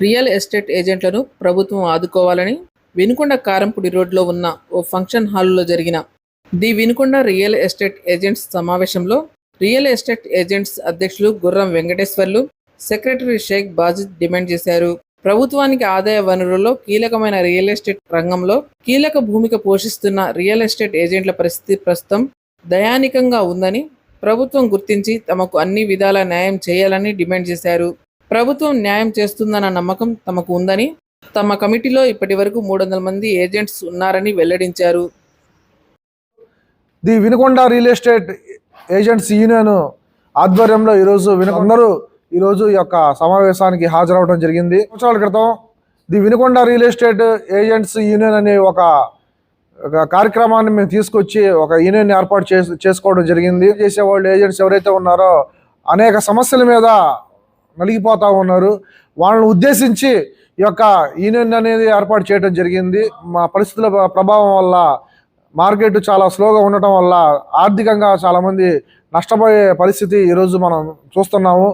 Real estate ఏజెంట్లను ప్రభుత్వం ఆదుకోవాలని వినుకొండ కారంపుడి రోడ్లో ఉన్న ఓ ఫంక్షన్ హాల్లో జరిగిన the Vinukonda real estate agents సమావేశంలో రియల్ ఎస్టేట్ ఏజెంట్స్ అధ్యక్షులు గుర్రం వెంకటేశ్వర్లు సెక్రటరీ షేక్ బాజిద్ డిమాండ్ చేశారు. ప్రభుత్వానికి ఆదాయ వనరుల్లో కీలకమైన రియల్ ఎస్టేట్ రంగంలో కీలక భూమిక పోషిస్తున్న రియల్ ఎస్టేట్ ఏజెంట్ల పరిస్థితి ప్రస్తుతం దయానికంగా ఉందని ప్రభుత్వం గుర్తించి తమకు అన్ని విధాల న్యాయం చేయాలని డిమాండ్ చేశారు. ప్రభుత్వం న్యాయం చేస్తుందన్న నమ్మకం తమకు ఉందని తమ కమిటీలో ఇప్పటి వరకు మూడు వందల మంది ఏజెంట్స్ ఉన్నారని వెల్లడించారు. The Vinukonda real estate agents union ఆధ్వర్యంలో ఈరోజు వినకొందరు ఈరోజు ఈ యొక్క సమావేశానికి హాజరవడం జరిగింది. సంవత్సరాల క్రితం the Vinukonda real estate agents union అనే ఒక కార్యక్రమాన్ని మేము తీసుకొచ్చి ఒక యూనియన్ ఏర్పాటు చేసుకోవడం జరిగింది. చేసేవాళ్ళు ఏజెంట్స్ ఎవరైతే ఉన్నారో అనేక సమస్యల మీద నలిగిపోతూ ఉన్నారు. వాళ్ళని ఉద్దేశించి ఈ యొక్క యూనియన్ అనేది ఏర్పాటు చేయడం జరిగింది. మా పరిస్థితుల ప్రభావం వల్ల మార్కెట్ చాలా స్లోగా ఉండటం వల్ల ఆర్థికంగా చాలామంది నష్టపోయే పరిస్థితి ఈరోజు మనం చూస్తున్నాము.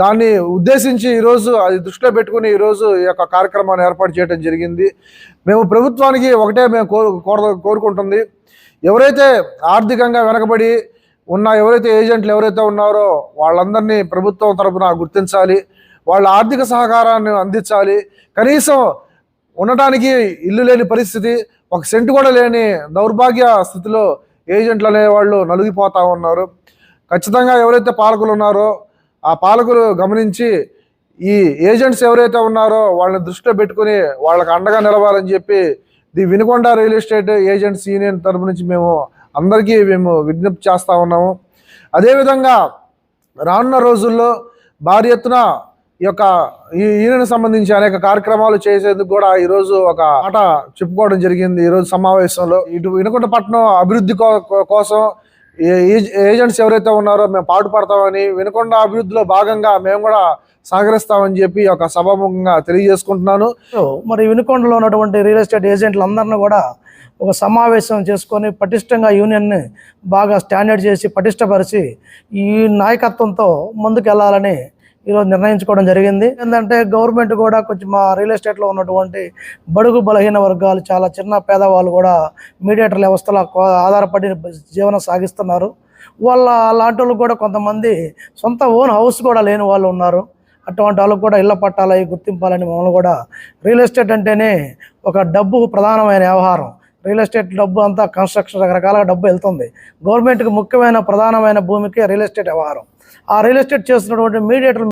దాన్ని ఉద్దేశించి ఈరోజు అది దృష్టిలో పెట్టుకుని ఈరోజు ఈ యొక్క కార్యక్రమాన్ని ఏర్పాటు చేయడం జరిగింది. మేము ప్రభుత్వానికి ఒకటే మేము కోరుకుంటుంది. ఎవరైతే ఆర్థికంగా వెనకబడి ఉన్న ఎవరైతే ఏజెంట్లు ఎవరైతే ఉన్నారో వాళ్ళందరినీ ప్రభుత్వం తరపున గుర్తించాలి వాళ్ళ ఆర్థిక సహకారాన్ని అందించాలి. కనీసం ఉండటానికి ఇల్లు లేని పరిస్థితి ఒక సెంటు కూడా లేని దౌర్భాగ్య స్థితిలో ఏజెంట్లు అనేవాళ్ళు నలిగిపోతూ ఉన్నారు. ఖచ్చితంగా ఎవరైతే పాలకులు ఉన్నారో ఆ పాలకులు గమనించి ఈ ఏజెంట్స్ ఎవరైతే ఉన్నారో వాళ్ళని దృష్టిలో పెట్టుకుని వాళ్ళకి అండగా నిలవాలని చెప్పి the Vinukonda real estate agents union తరపు నుంచి మేము అందరికీ మేము విజ్ఞప్తి చేస్తూ ఉన్నాము. అదేవిధంగా రానున్న రోజుల్లో భారీ ఎత్తున ఈ యొక్క ఈయనకు సంబంధించి అనేక కార్యక్రమాలు చేసేందుకు కూడా ఈరోజు ఒక మాట చెప్పుకోవడం జరిగింది. ఈరోజు సమావేశంలో ఇటు వినుకొండ పట్టణం అభివృద్ధి కో- కోసం ఏజెంట్స్ ఎవరైతే ఉన్నారో మేము పాటుపడతామని వినకొండ అభివృద్ధిలో భాగంగా మేము కూడా సహకరిస్తామని చెప్పి ఒక సభాముఖంగా తెలియజేసుకుంటున్నాను. మరి వినుకొండలో ఉన్నటువంటి రియల్ ఎస్టేట్ ఏజెంట్లు అందరిని కూడా ఒక సమావేశం చేసుకొని పటిష్టంగా యూనియన్ని బాగా స్టాండర్డ్ చేసి పటిష్టపరిచి ఈ నాయకత్వంతో ముందుకు వెళ్ళాలని ఈరోజు నిర్ణయించుకోవడం జరిగింది. ఏంటంటే గవర్నమెంట్ కూడా కొంచెం మా రియల్ ఎస్టేట్లో ఉన్నటువంటి బడుగు బలహీన వర్గాలు చాలా చిన్న పేదవాళ్ళు కూడా మీడియేటర్ వ్యవస్థలో ఆధారపడి జీవనం సాగిస్తున్నారు. వాళ్ళ అలాంటి వాళ్ళు కూడా కొంతమంది సొంత ఓన్ హౌస్ కూడా లేని వాళ్ళు ఉన్నారు. అటువంటి వాళ్ళకు కూడా ఇళ్ళ పట్టాలవి గుర్తింపాలని మమ్మల్ని కూడా రియల్ ఎస్టేట్ అంటేనే ఒక డబ్బు ప్రధానమైన వ్యవహారం. రియల్ ఎస్టేట్ డబ్బు అంతా కన్స్ట్రక్షన్ రకరకాల డబ్బు వెళ్తుంది. గవర్నమెంట్కి ముఖ్యమైన ప్రధానమైన భూమికి రియల్ ఎస్టేట్ వ్యవహారం. ఆ రియల్ ఎస్టేట్ చేస్తున్నటువంటి మీడియేటర్